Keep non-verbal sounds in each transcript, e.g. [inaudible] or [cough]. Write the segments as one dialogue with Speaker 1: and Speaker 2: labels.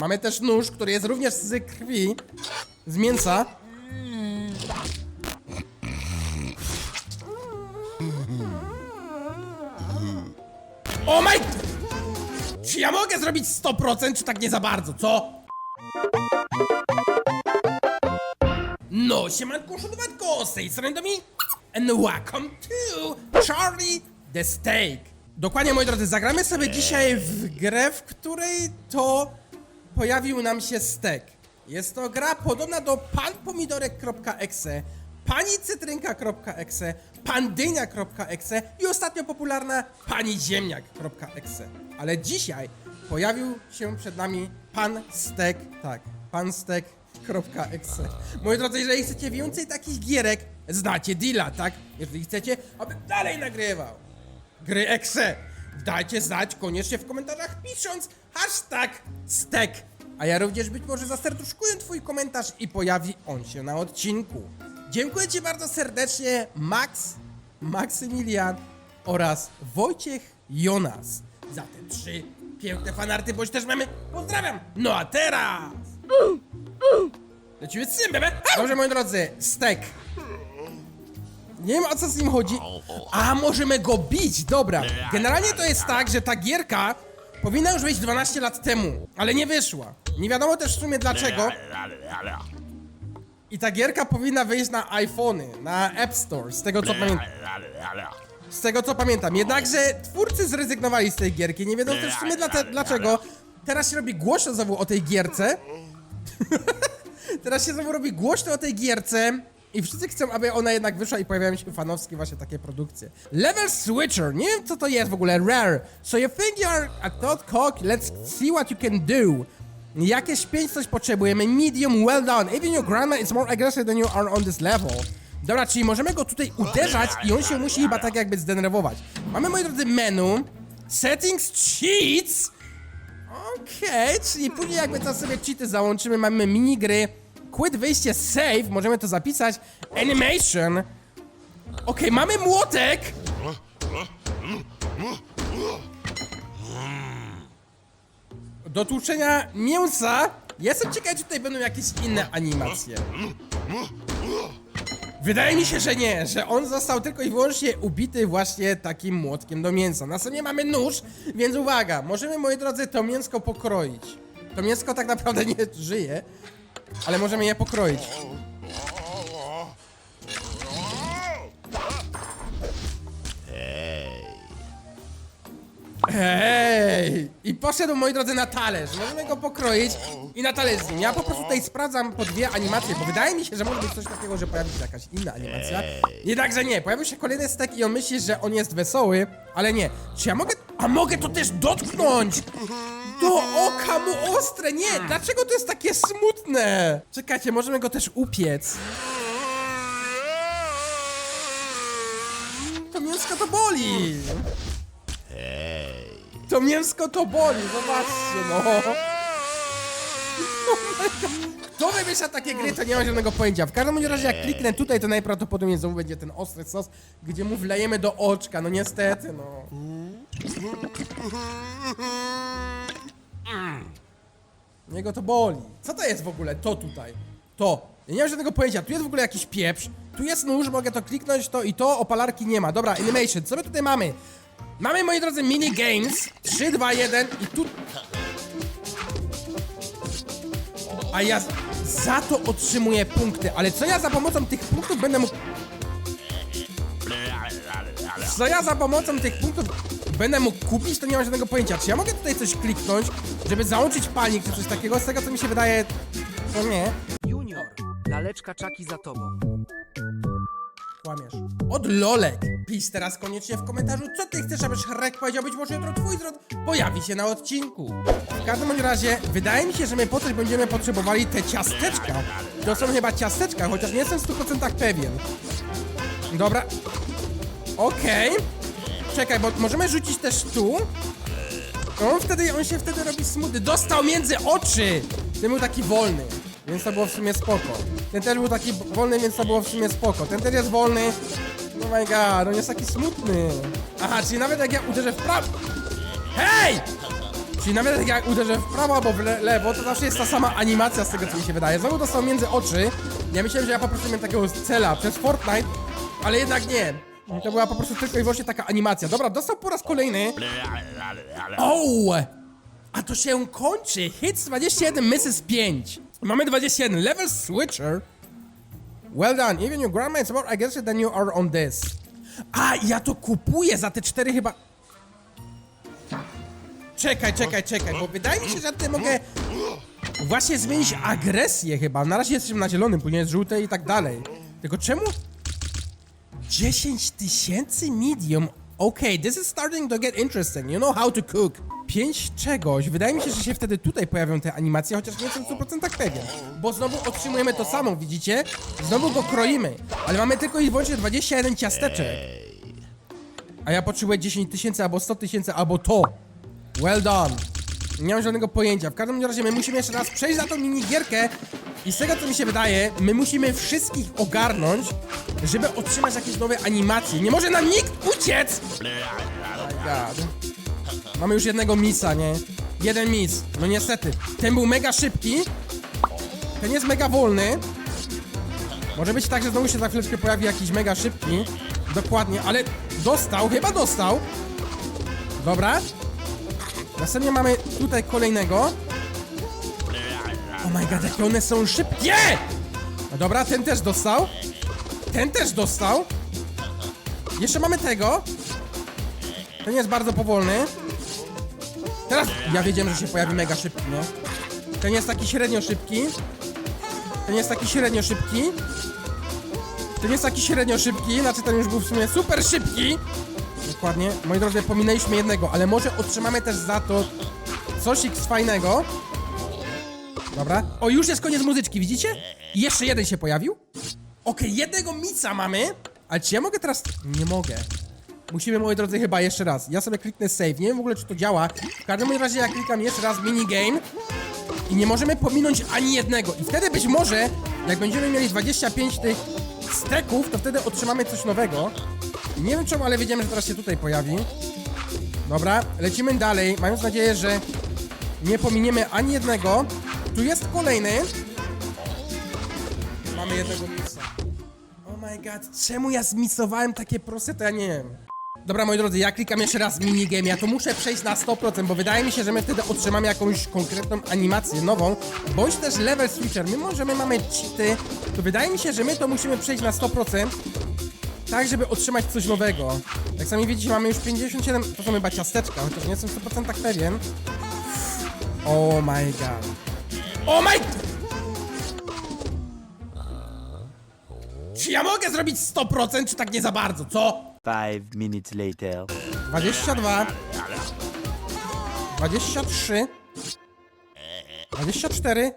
Speaker 1: Mamy też nóż, który jest również z krwi, z mięsa. O my... Czy ja mogę zrobić 100%, czy tak nie za bardzo, co? No, siemanko, szudowatko, z tej strony do mi and welcome to Charlie the Steak. Dokładnie, moi drodzy, zagramy sobie dzisiaj w grę, w której to pojawił nam się stek. Jest to gra podobna do panpomidorek.exe, pani cytrynka.exe, pandynia.exe i ostatnio popularna pani ziemniak.exe. Ale dzisiaj pojawił się przed nami pan stek, tak, pan stek.exe. Moi drodzy, jeżeli chcecie więcej takich gierek, znacie deala, tak? Jeżeli chcecie, aby dalej nagrywał gry exe. Dajcie znać koniecznie w komentarzach pisząc hashtag stek. A ja również być może zaserduszkuję twój komentarz i pojawi on się na odcinku. Dziękuję ci bardzo serdecznie Max, Maksymilian oraz Wojciech Jonas za te trzy piękne fanarty, bądź też mamy. Pozdrawiam! No a teraz! Lecimy z tym, bebe! Dobrze, moi drodzy, stek. Nie wiem o co z nim chodzi. A możemy go bić, dobra. Generalnie to jest tak, że ta gierka powinna już wyjść 12 lat temu, ale nie wyszła. Nie wiadomo też w sumie dlaczego. I ta gierka powinna wyjść na iPhony, na App Store, z tego co pamiętam. Z tego co pamiętam. Jednakże twórcy zrezygnowali z tej gierki. Nie wiedzą też w sumie dla dlaczego. Teraz się robi głośno znowu o tej gierce. [laughs] Teraz się znowu robi głośno o tej gierce. I wszyscy chcą, aby ona jednak wyszła i pojawiają się fanowskie właśnie takie produkcje. Level Switcher, nie wiem co to jest w ogóle, rare. So you think you are a thought cock, let's see what you can do. Jakieś 5 coś potrzebujemy, medium, well done. Even your grandma is more aggressive than you are on this level. Dobra, czyli możemy go tutaj uderzać i on się musi chyba tak jakby zdenerwować. Mamy, moi drodzy, menu. Settings, cheats. Okej, czyli później jakby to sobie cheaty załączymy, mamy minigry, quit wyjście save, możemy to zapisać, animation. Okej, mamy młotek. Do tłuczenia mięsa. Jestem ciekaw, czy tutaj będą jakieś inne animacje. Wydaje mi się, że nie, że on został tylko i wyłącznie ubity właśnie takim młotkiem do mięsa. Na sobie mamy nóż, więc uwaga, możemy, moi drodzy, to mięsko pokroić. To mięsko tak naprawdę nie żyje, ale możemy je pokroić. Hej! I poszedł, moi drodzy, na talerz. Możemy go pokroić i na talerz z nim. Ja po prostu tutaj sprawdzam po dwie animacje, bo wydaje mi się, że może być coś takiego, że pojawi się jakaś inna animacja. Jednakże nie, pojawił się kolejny stek i on myśli, że on jest wesoły, ale nie. Czy ja mogę... A mogę to też dotknąć! Do oka mu ostre! Nie! Dlaczego to jest takie smutne? Czekajcie, możemy go też upiec. To mięsko to boli! To mięsko to boli, zobaczcie, no. Oh my God. Kto wymyśla takie gry, to nie ma żadnego pojęcia. W każdym bądź razie, jak kliknę tutaj, to najprawdopodobniej znowu będzie ten ostry sos, gdzie mu wlejemy do oczka, no niestety, no. Niego to boli. Co to jest w ogóle? To tutaj. To. Ja nie mam żadnego pojęcia. Tu jest w ogóle jakiś pieprz. Tu jest nóż, mogę to kliknąć, to i to. Opalarki nie ma. Dobra, animation. Co my tutaj mamy? Mamy, moi drodzy, mini games. 3, 2, 1 i tu... A ja za to otrzymuję punkty. Ale co ja za pomocą tych punktów będę mógł... Co ja za pomocą tych punktów będę mógł kupić, to nie mam żadnego pojęcia. Czy ja mogę tutaj coś kliknąć, żeby załączyć palnik czy coś takiego? Z tego co mi się wydaje, to nie.
Speaker 2: Junior, laleczka czaki za tobą.
Speaker 1: Kłamiesz. Od Lolek. Pisz teraz koniecznie w komentarzu, co ty chcesz, aby Shrek powiedział. Być może jutro twój zwrot pojawi się na odcinku. W każdym bądź razie, wydaje mi się, że my po coś będziemy potrzebowali te ciasteczka. To są chyba ciasteczka, chociaż nie jestem w 100% pewien. Dobra. Okej. Czekaj, bo możemy rzucić też tu. On wtedy, on się wtedy robi smutny. Dostał między oczy! Ten był taki wolny, więc to było w sumie spoko. Ten też był taki wolny, więc to było w sumie spoko. Ten też jest wolny. Oh my god, on jest taki smutny. Aha, czyli nawet jak ja uderzę w prawo... Hej! Czy Czyli nawet jak ja uderzę w prawo albo w le lewo, to zawsze jest ta sama animacja z tego, co mi się wydaje. Znowu dostał między oczy. Ja myślałem, że ja po prostu miałem takiego cela przez Fortnite, ale jednak nie. To była po prostu tylko i wyłącznie taka animacja. Dobra, dostał po raz kolejny. O! A to się kończy. Hits 21, misses 5. Mamy 21. Level switcher. Well done. Even your grandma is more aggressive than you are on this. A, ja to kupuję za te cztery chyba... Czekaj, czekaj, czekaj, bo wydaje mi się, że tutaj mogę właśnie zmienić agresję chyba. Na razie jesteśmy na zielonym, później jest żółte i tak dalej. Tylko czemu 10 tysięcy medium. Okay, this is starting to get interesting. You know how to cook. 5 czegoś. Wydaje mi się, że się wtedy tutaj pojawią te animacje, chociaż nie jestem w 100% pewien. Bo znowu otrzymujemy to samo, widzicie? Znowu go kroimy. Ale mamy tylko i wyłącznie 21 ciasteczek. A ja potrzebuję 10 tysięcy, albo 100 tysięcy, albo to. Well done. Nie mam żadnego pojęcia. W każdym razie my musimy jeszcze raz przejść na tą minigierkę i z tego co mi się wydaje, my musimy wszystkich ogarnąć, żeby otrzymać jakieś nowe animacje. Nie może nam nikt uciec! God. Mamy już jednego misa, nie? Jeden mis. No niestety. Ten był mega szybki. Ten jest mega wolny. Może być tak, że znowu się za chwileczkę pojawi jakiś mega szybki. Dokładnie, ale dostał, chyba dostał. Dobra. Następnie mamy tutaj kolejnego. My god, jakie one są szybkie! No dobra, ten też dostał. Ten też dostał. Jeszcze mamy tego. Ten jest bardzo powolny. Teraz ja wiedziałem, że się pojawi mega szybki, nie? Ten jest taki średnio szybki. Ten jest taki średnio szybki. Ten jest taki średnio szybki, znaczy ten już był w sumie super szybki. Dokładnie. Moi drodzy, pominęliśmy jednego, ale może otrzymamy też za to coś fajnego. Dobra. O, już jest koniec muzyczki, widzicie? I jeszcze jeden się pojawił. Okej, jednego mica mamy. Ale czy ja mogę teraz... Nie mogę. Musimy, moi drodzy, chyba jeszcze raz. Ja sobie kliknę save. Nie wiem w ogóle, czy to działa. W każdym razie ja klikam jeszcze raz minigame. I nie możemy pominąć ani jednego. I wtedy być może, jak będziemy mieli 25 tych steków, to wtedy otrzymamy coś nowego. Nie wiem czemu, ale wiedziałem, że teraz się tutaj pojawi. Dobra, lecimy dalej, mając nadzieję, że nie pominiemy ani jednego. Tu jest kolejny. Mamy jednego misa. Oh my god, czemu ja zmisowałem takie proste, to ja nie wiem. Dobra, moi drodzy, ja klikam jeszcze raz minigame, ja to muszę przejść na 100%, bo wydaje mi się, że my wtedy otrzymamy jakąś konkretną animację nową, bądź też level switcher, mimo że my mamy cheaty, to wydaje mi się, że my to musimy przejść na 100%, tak, żeby otrzymać coś nowego. Jak sami widzicie, mamy już 57, to są chyba ciasteczka, chociaż nie jestem w 100% pewien. Oh my god. Oh my... Czy ja mogę zrobić 100%, czy tak nie za bardzo, co?
Speaker 3: Five minutes later.
Speaker 1: 22 23 24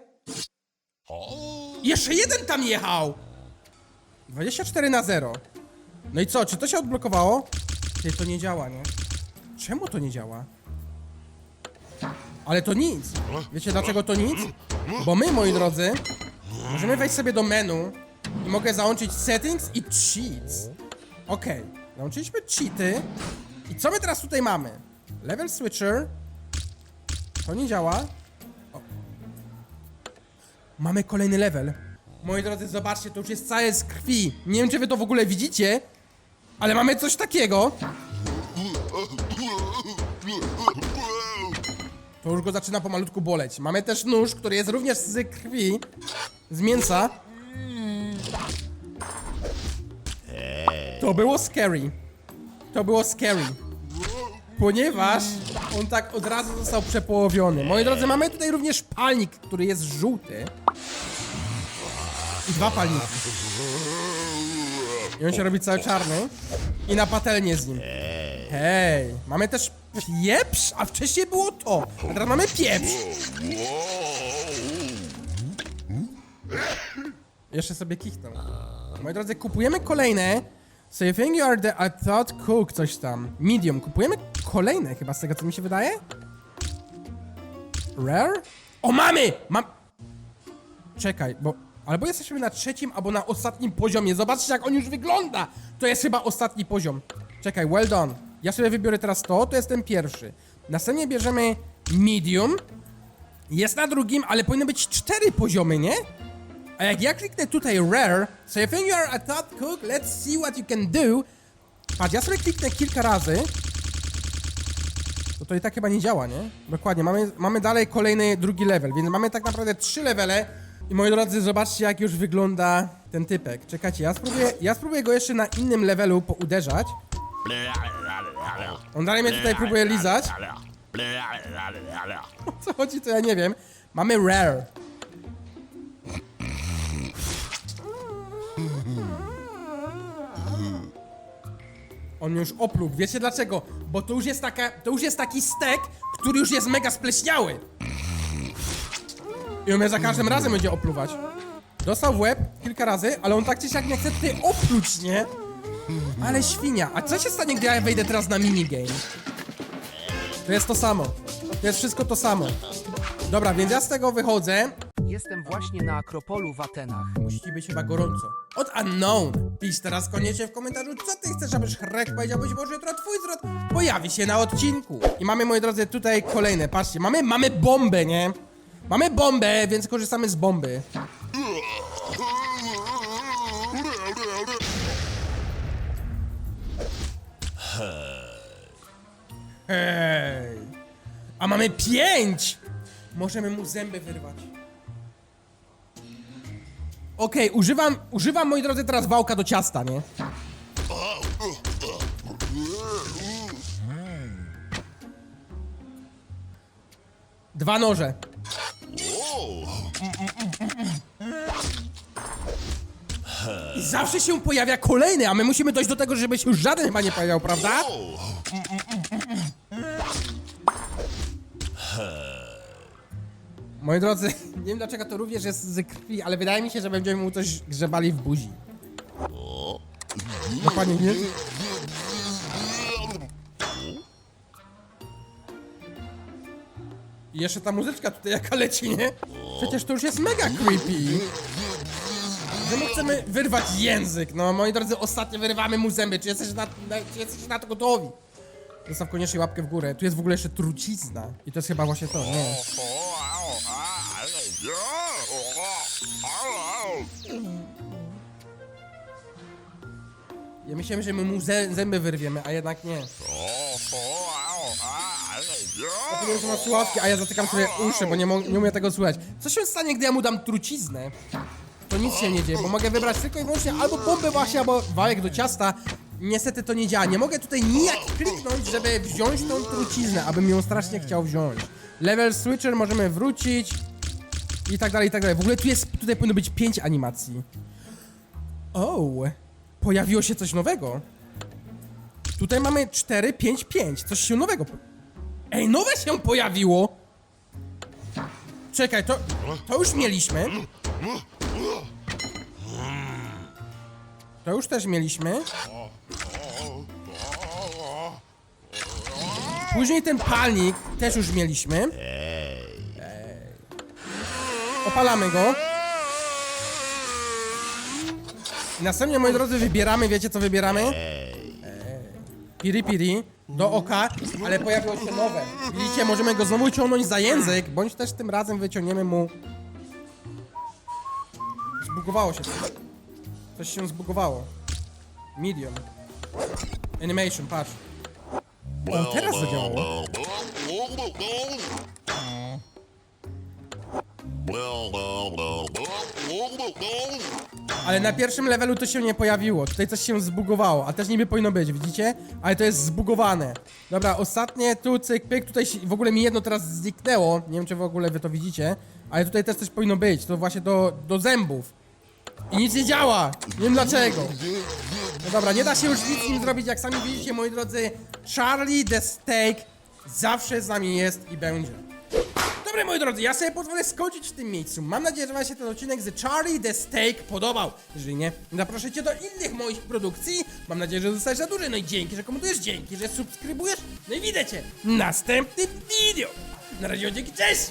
Speaker 1: Jeszcze jeden tam jechał! 24 na 0 No i co, czy to się odblokowało? Ty, to nie działa, nie? Czemu to nie działa? Ale to nic! Wiecie dlaczego to nic? Bo my, moi drodzy, możemy wejść sobie do menu i mogę załączyć settings i cheats. Okej, załączyliśmy cheaty. I co my teraz tutaj mamy? Level switcher. To nie działa. O. Mamy kolejny level. Moi drodzy, zobaczcie, to już jest całe z krwi. Nie wiem, czy wy to w ogóle widzicie, ale mamy coś takiego. To już go zaczyna pomalutku boleć. Mamy też nóż, który jest również z krwi, z mięsa. To było scary. To było scary. Ponieważ on tak od razu został przepołowiony. Moi drodzy, mamy tutaj również palnik, który jest żółty. I dwa palniki. I on się robi cały czarny. I na patelnię z nim. Hej, mamy też pieprz, a wcześniej było to. A teraz mamy pieprz. Jeszcze sobie kichnął. Moi drodzy, kupujemy kolejne. So you think you are the I thought cook, coś tam. Medium. Kupujemy kolejne chyba z tego, co mi się wydaje. Rare? O, mamy! Mam... Czekaj, bo... Albo jesteśmy na trzecim, albo na ostatnim poziomie. Zobaczcie, jak on już wygląda! To jest chyba ostatni poziom. Czekaj, well done. Ja sobie wybiorę teraz to, to jest ten pierwszy. Następnie bierzemy medium, jest na drugim, ale powinny być cztery poziomy, nie? A jak ja kliknę tutaj rare, so if you are a top cook, let's see what you can do. Patrz, ja sobie kliknę kilka razy. To to i tak chyba nie działa, nie? Dokładnie, mamy, mamy dalej kolejny drugi level, więc mamy tak naprawdę trzy levele. I moi drodzy, zobaczcie jak już wygląda ten typek. Czekajcie, ja spróbuję, ja spróbuję go jeszcze na innym levelu pouderzać. On dalej mnie tutaj próbuje lizać. [laughs] O co chodzi, to ja nie wiem. Mamy rare. On mnie już opluł. Wiecie dlaczego? Bo to już jest taka, to już jest taki stek, który już jest mega spleśniały. I on mnie za każdym razem będzie opluwać. Dostał w łeb kilka razy, ale on tak czy siak nie chce tutaj opluć, nie? Ale świnia. A co się stanie, gdy ja wejdę teraz na minigame? To jest to samo. To jest wszystko to samo. Dobra, więc ja z tego wychodzę.
Speaker 2: Jestem właśnie na Akropolu w Atenach.
Speaker 1: Musi być chyba gorąco. Od Unknown. Pisz teraz koniecznie w komentarzu, co ty chcesz, aby Shrek powiedział, być może jutro twój zwrot pojawi się na odcinku. I mamy, moi drodzy, tutaj kolejne. Patrzcie, mamy, mamy bombę, nie? Mamy bombę, więc korzystamy z bomby. Hej. A mamy pięć! Możemy mu zęby wyrwać. Okej, używam, używam, moi drodzy, teraz wałka do ciasta, nie? Dwa noże. I zawsze się pojawia kolejny, a my musimy dojść do tego, żeby się żaden chyba nie pojawiał, prawda? Moi drodzy, nie wiem dlaczego to również jest z krwi, ale wydaje mi się, że będziemy mu coś grzebali w buzi. Dokładnie, nie? I jeszcze ta muzyczka tutaj jaka leci, nie? Przecież to już jest mega creepy. Że my chcemy wyrwać język. No, moi drodzy, ostatnio wyrywamy mu zęby. Czy jesteście na, na, czy jesteście na to gotowi? Zostaw koniecznie łapkę w górę. Tu jest w ogóle jeszcze trucizna. I to jest chyba właśnie to, nie? Ja myślałem, że my mu zę zęby wyrwiemy, a jednak nie. Powiem, że ma słuchawki, a ja zatykam sobie uszy, bo nie, nie umiem tego słuchać. Co się stanie, gdy ja mu dam truciznę? To nic się nie dzieje, bo mogę wybrać tylko i wyłącznie albo bombę właśnie, albo wałek do ciasta. Niestety to nie działa. Nie mogę tutaj nijak kliknąć, żeby wziąć tą truciznę, abym ją strasznie chciał wziąć. Level switcher możemy wrócić i tak dalej, i tak dalej. W ogóle tu jest, tutaj powinno być 5 animacji. O, pojawiło się coś nowego. Tutaj mamy 4, 5, 5. Coś się nowego. Ej, nowe się pojawiło! Czekaj, to, to już mieliśmy. To już też mieliśmy. Później ten palnik też już mieliśmy. Opalamy go. Następnie, moi drodzy, wybieramy, wiecie co wybieramy? Piri piri do oka, ale pojawiło się nowe. Widzicie, możemy go znowu ciągnąć za język, bądź też tym razem wyciągniemy mu... Zbugowało się coś. Coś się zbugowało. Medium. Animation, patrz. O, teraz zadziałało. Ale na pierwszym levelu to się nie pojawiło. Tutaj coś się zbugowało, a też niby powinno być, widzicie? Ale to jest zbugowane. Dobra, ostatnie tu cyk pyk, tutaj się, w ogóle mi jedno teraz zniknęło. Nie wiem, czy w ogóle wy to widzicie. Ale tutaj też coś powinno być, to właśnie do, do zębów. I nic nie działa! Nie wiem dlaczego. No dobra, nie da się już nic z nim zrobić, jak sami widzicie, moi drodzy. Charlie the Steak zawsze z nami jest i będzie. Dobra, moi drodzy, ja sobie pozwolę skończyć w tym miejscu. Mam nadzieję, że wam się ten odcinek z Charlie the Steak podobał. Jeżeli nie, zapraszajcie do innych moich produkcji. Mam nadzieję, że zostajesz na dłużej. No i dzięki, że komentujesz, dzięki, że subskrybujesz. No i widzicie, następny video. Na razie, dzięki, cześć!